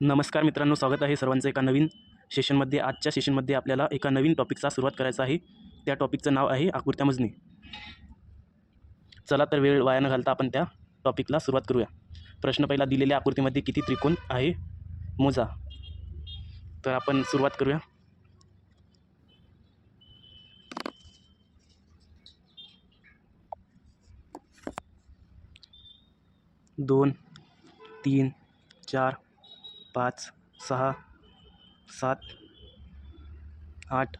नमस्कार मित्रांनो स्वागत आहे सर्वांचं एका नवीन सेशनमध्ये. आजच्या सेशनमध्ये आपल्याला एका नवीन टॉपिकचा सुरुवात करायचा आहे. त्या टॉपिकचं नाव आहे आकृत्या मोजणी चला तर वेळ वाया न घालता आपण त्या टॉपिकला सुरुवात करूया. प्रश्न पहिला दिलेल्या आकृतीमध्ये किती त्रिकोण आहे? मोजा. तर आपण सुरुवात करूया. दोन तीन चार पाच सहा सात आठ.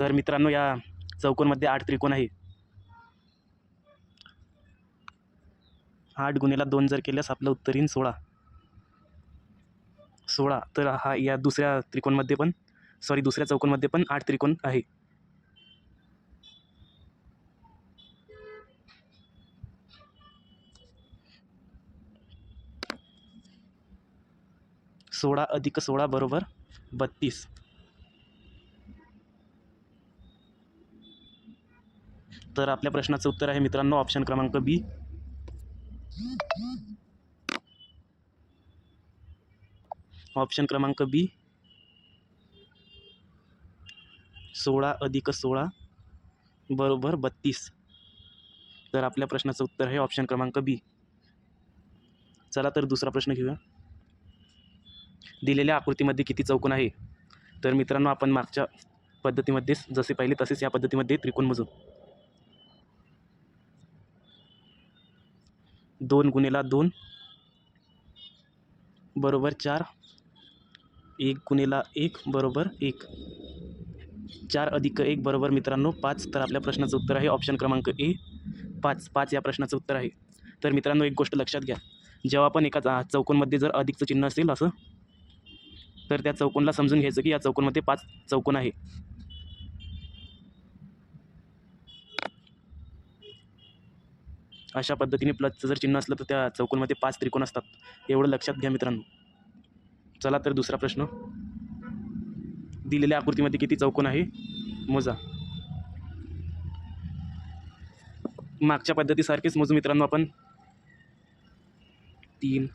तर मित्रांनो या चौकोनमध्ये आठ त्रिकोण आहे. आठ गुन्ह्याला दोन जर केल्यास आपलं उत्तर येईल सोळा. सोळा. तर हा या दुसऱ्या त्रिकोणमध्ये पण सॉरी दुसऱ्या चौकोनमध्ये पण आठ त्रिकोण आहे. सोळा अधिक सोळा बरोबर बत्तीस. तर आपल्या प्रश्नाचं उत्तर आहे मित्रांनो ऑप्शन क्रमांक बी ऑप्शन क्रमांक बी सोळा अधिक सोळा बरोबर बत्तीस. तर आपल्या प्रश्नाचं उत्तर आहे ऑप्शन क्रमांक बी चला तर दुसरा प्रश्न घेऊया. दिलेल्या आकृतीमध्ये किती चौकोन आहे? तर मित्रांनो आपण मागच्या पद्धतीमध्येच जसे पाहिले तसेच या पद्धतीमध्ये त्रिकोण मोजू. दोन गुन्हेला दोन बरोबर चार एक गुन्हेला एक बरोबर एक. चार अधिक एक बरोबर मित्रांनो पाच. तर आपल्या प्रश्नाचं उत्तर आहे ऑप्शन क्रमांक ए पाच. पाच या प्रश्नाचं उत्तर आहे. तर मित्रांनो एक गोष्ट लक्षात घ्या. जेव्हा पण एका चौकोनमध्ये जर अधिकचं चिन्ह असेल असं तर त्या चौकोनला समजून घ्यायचं की या चौकोनमध्ये पाच चौकोन आहे. अशा पद्धतीने प्लसचं जर चिन्ह असलं तर त्या चौकोनमध्ये पाच त्रिकोण असतात. एवढं लक्षात घ्या मित्रांनो. चला तर दुसरा प्रश्न. दिलेल्या आकृतीमध्ये किती चौकोन आहे? मोजा. मागच्या पद्धतीसारखेच मोजू मित्रांनो आपण. तीन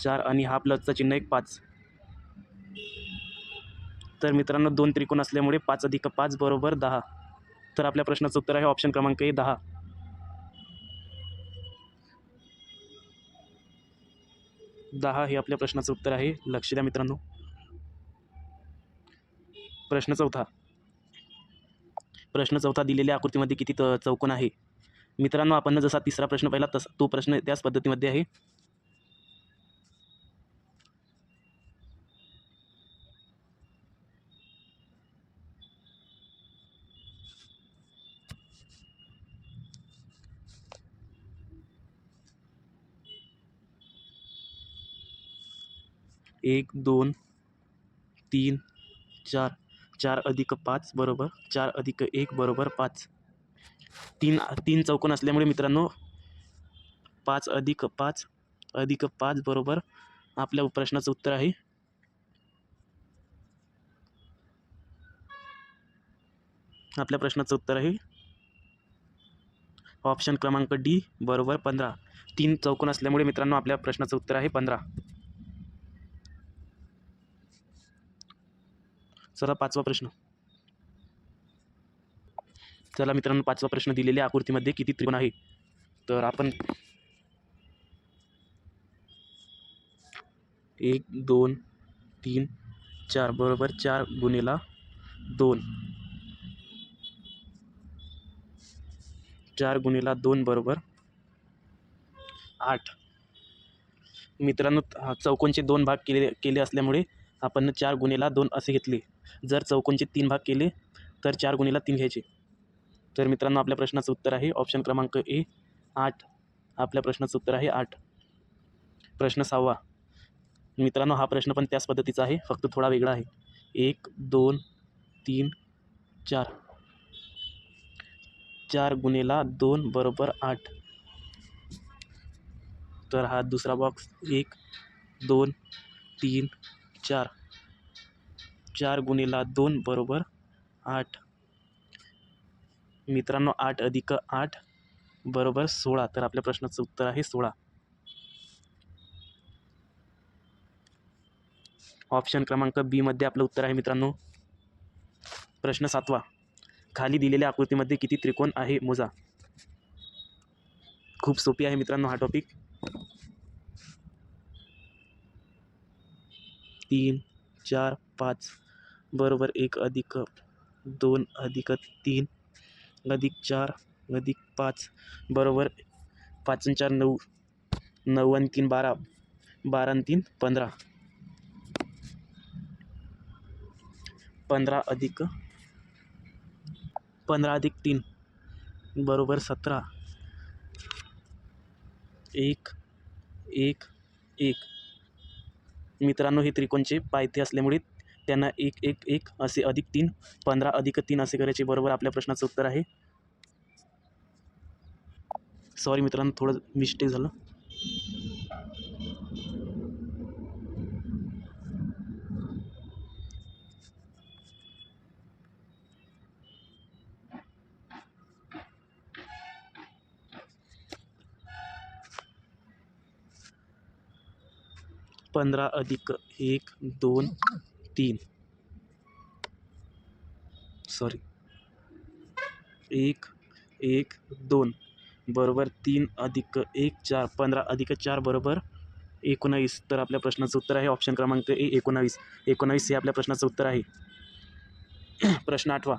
चार आणि हा प्लसचा चिन्ह एक पाच. तर मित्रांनो दोन त्रिकोण असल्यामुळे पाच अधिक पाच बरोबर दहा. तर आपल्या प्रश्नाचं उत्तर आहे ऑप्शन क्रमांक ए दहा. दहा हे आपल्या प्रश्नाचं उत्तर आहे. लक्ष द्या मित्रांनो. प्रश्न चौथा. प्रश्न चौथा दिलेल्या आकृतीमध्ये किती त- चौकोन आहे? मित्रांनो आपण जसा तिसरा प्रश्न पाहिला तसा तो प्रश्न त्याच पद्धतीमध्ये आहे. एक दोन तीन चार. चार अधिक पाच बरोबर. चार अधिक एक बरोबर पाच. तीन तीन चौकोन असल्यामुळे मित्रांनो पाच अधिक पाच अधिक पाच बरोबर आपल्या प्रश्नाचं उत्तर आहे. आपल्या प्रश्नाचं उत्तर आहे. ऑप्शन क्रमांक डी बरोबर पंधरा. तीन चौकोन असल्यामुळे मित्रांनो आपल्या प्रश्नाचं उत्तर आहे पंधरा. चला पाचवा प्रश्न. चला मित्रांनो पाचवा प्रश्न दिलेल्या आकृतीमध्ये किती त्रिकोण आहे? तर आपण एक दोन तीन चार बरोबर चार गुन्हेला दोन. चार गुन्हेला दोन बरोबर आठ. मित्रांनो हा चौकोनचे दोन भाग केले केले असल्यामुळे आपण चार गुणेला दोन असे घेतले. जर चौकोनचे तीन भाग केले तर चार गुणेला तीन घ्यायचे. तर मित्रांनो आपल्या प्रश्नाचं उत्तर आहे ऑप्शन क्रमांक ए आठ. आपल्या प्रश्नाचं उत्तर आहे आठ. प्रश्न सहावा. मित्रांनो हा प्रश्न पण त्याच पद्धतीचा आहे फक्त थोडा वेगळा आहे. एक दोन तीन चार. चार गुन्हेला दोन बरोबर आठ. तर हा दुसरा बॉक्स एक दोन तीन चार. चार गुणिला दोन बरोबर आठ. मित्रांनो आठ अधिक आठ बरोबर सोळा. तर आपल्या प्रश्नाचं उत्तर आहे सोळा. ऑप्शन क्रमांक बीमध्ये आपलं उत्तर आहे मित्रांनो. प्रश्न सातवा. खाली दिलेल्या आकृतीमध्ये किती त्रिकोण आहे मोजा? खूप सोपी आहे मित्रांनो हा टॉपिक तीन चार पाच बरोबर एक अधिक दोन अधिक तीन अधिक चार अधिक पाच बरोबर पाच आणि चार नऊ नऊ आणि तीन बारा बारा आणि तीन पंधरा. पंधरा अधिक पंधरा अधिक तीन बरोबर सतरा. एक एक एक. मित्रांनो हे त्रिकोणचे पायथे असल्यामुळे त्यांना एक एक एक असे अधिक तीन पंधरा अधिक तीन असे करायचे बरोबर आपल्या प्रश्नाचं उत्तर आहे. सॉरी मित्रांनो थोडं मिस्टेक झालं. पंधरा अधिक एक दोन तीन. सॉरी एक एक दोन. बरोबर तीन अधिक एक चार. पंधरा अधिक चार बरोबर एकोणावीस. तर आपल्या प्रश्नाचं उत्तर आहे ऑप्शन क्रमांक ए एकोणावीस. एकोणावीस हे आपल्या प्रश्नाचं उत्तर आहे. प्रश्न आठवा.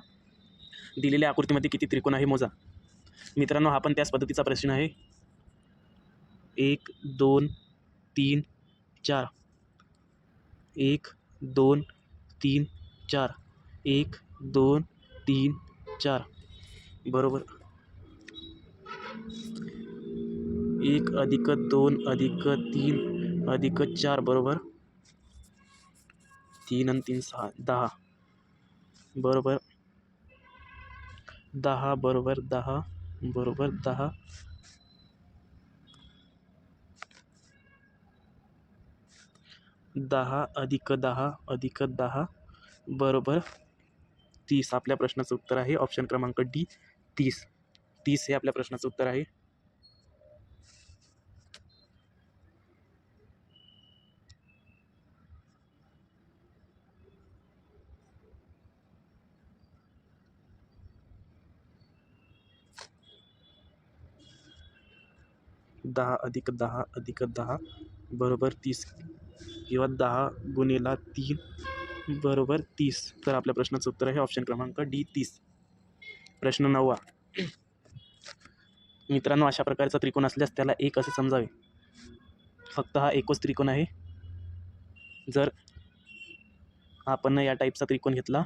दिलेल्या आकृतीमध्ये किती त्रिकोण आहे मोजा? मित्रांनो हा पण त्याच पद्धतीचा प्रश्न आहे. एक दोन तीन चार। एक, दोन, तीन, चार। एक, दोन, तीन, चार। बरोबर। एक अधिक दोन अधिक तीन अधिक चार, बरोबर? तीन आणि तीन, सहा, दहा। बरोबर? दहा बरोबर दहा बरोबर, दहा। दहा अधिक दहा अधिक दहा बरोबर तीस. आपल्या प्रश्नाचं उत्तर आहे ऑप्शन क्रमांक डी तीस. तीस हे आपल्या प्रश्नाचं उत्तर आहे. दहा अधिक दहा अधिक दहा बरोबर तीस. किंवा दहा गुणिला तीन बरोबर तीस. तर आपल्या प्रश्नाचं उत्तर आहे ऑप्शन क्रमांक डी तीस. प्रश्न नववा. मित्रांनो अशा प्रकारचा त्रिकोण असल्यास त्याला एक असे समजावे. फक्त हा एकच त्रिकोण आहे. जर आपण या टाईपचा त्रिकोण घेतला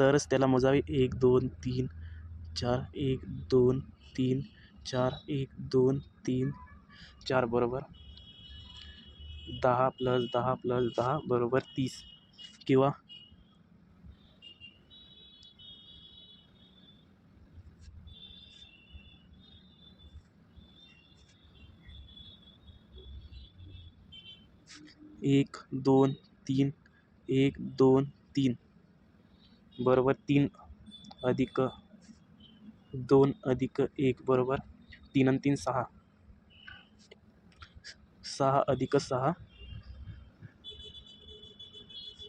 तरच त्याला मोजावे. एक दोन तीन चार एक दोन तीन चार एक दोन तीन चार बरोबर. दहा प्लस दहा प्लस दहा बरोबर तीस. किंवा एक दोन तीन एक दोन तीन. बरोबर तीन अधिक दोन अधिक एक बरोबर तीन आणि तीन सहा. सहा अधिक सहा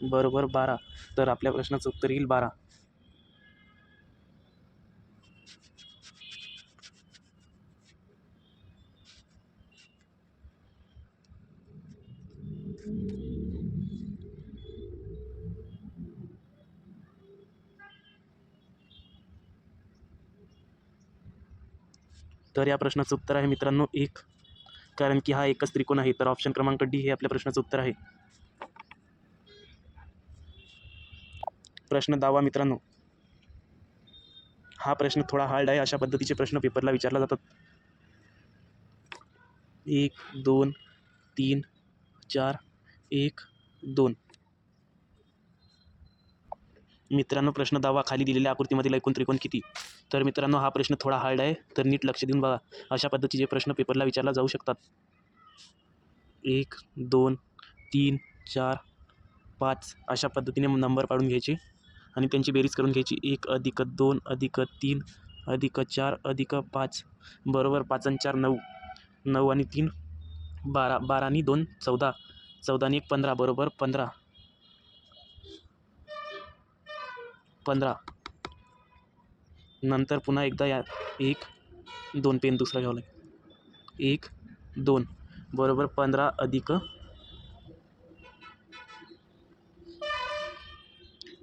बरोबर बारा. तर आपल्या प्रश्नाचं उत्तर येईल बारा. तर या प्रश्नाचं उत्तर आहे मित्रांनो एक. कारण की हा एकच त्रिकोण आहे तर ऑप्शन क्रमांक डी हे आपल्या प्रश्नाचं उत्तर आहे. प्रश्न दावा मित्रांनो. हा प्रश्न थोडा हार्ड आहे अशा पद्धतीचे प्रश्न पेपरला विचारला जातात. एक दोन तीन चार एक दोन. मित्रांनो प्रश्न दावा खाली दिलेल्या आकृतीमधील एकूण त्रिकोण किती? तर मित्रांनो हा प्रश्न थोडा हार्ड आहे. तर नीट लक्ष देऊन बघा अशा पद्धतीचे प्रश्न पेपरला विचारला जाऊ शकतात. एक दोन तीन चार पाच अशा पद्धतीने नंबर पाडून घ्यायचे आणि त्यांची बेरीज करून घ्यायची. एक अधिक दोन अधिक तीन अधिक चार अधिक पाच बरोबर पाच आणि चार नऊ. नऊ आणि तीन बारा बारा आणि दोन चौदा. चौदा आणि एक पंधरा बरोबर पंधरा. पंधरा. नंतर पुन्हा एकदा या एक दोन पेन दुसरा घ्यावा लागेल. एक दोन. बरोबर पंधरा अधिक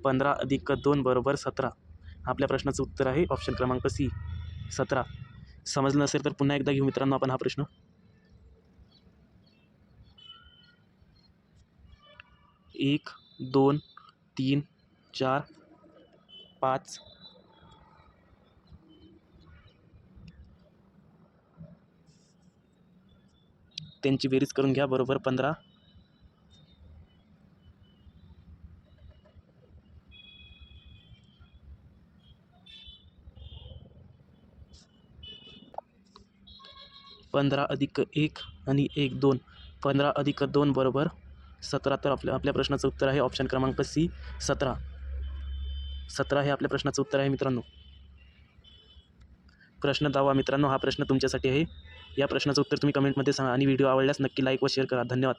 पंधरा अधिक दोन बरोबर सतरा. आपल्या प्रश्नाचं उत्तर आहे ऑप्शन क्रमांक सी सतरा. समजलं नसेल तर पुन्हा एकदा घेऊ मित्रांनो आपण हा प्रश्न. एक दोन तीन चार पाच. त्यांची बेरीज करून घ्या बरोबर पंधरा. पंधरा अधिक एक आणि एक दोन. पंधरा अधिक दोन बरोबर. सतरा तर आपल्या आपल्या प्रश्नाचं उत्तर आहे ऑप्शन क्रमांक सी सतरा. सतरा हे आपल्या प्रश्नाचं उत्तर आहे मित्रांनो. प्रश्न दावा मित्रांनो हा प्रश्न तुमच्यासाठी आहे. या प्रश्नाचं उत्तर तुम्ही कमेंटमध्ये सांगा आणि व्हिडिओ आवडल्यास नक्की लाईक व शेअर करा. धन्यवाद.